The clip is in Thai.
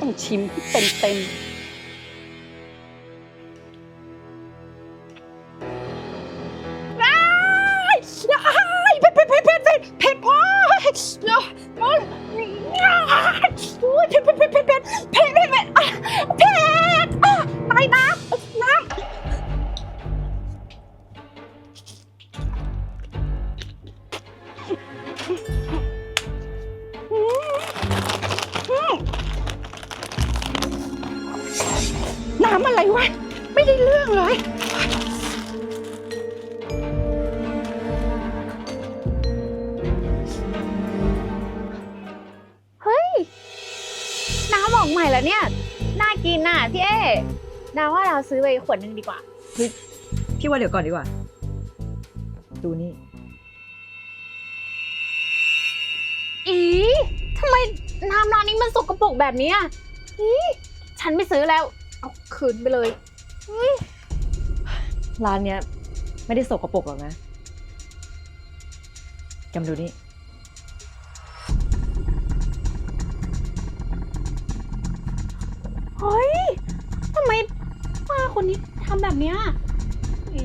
ต้องชิมให้เต็มเต็มามอะไรวะ ไม่ได้เรื่องเลย เฮ้ย น้ำออกใหม่ละเนี่ย น่ากินน่ะพี่เอ๊ดาว่าเราซื้อไปขวดนึงดีกว่าพี่พี่ว่าเดี๋ยวก่อนดีกว่า ดูนี่ อีทำไมน้ำร้านนี้มันสกปรกแบบนี้ยอีฉันไม่ซื้อแล้ว เอาคืนไปเลย ร้านเนี้ยไม่ได้สกปรกหรอกนะจำดูนี่ เฮ้ย ทำไมป้าคนนี้ทำแบบเนี้ยอี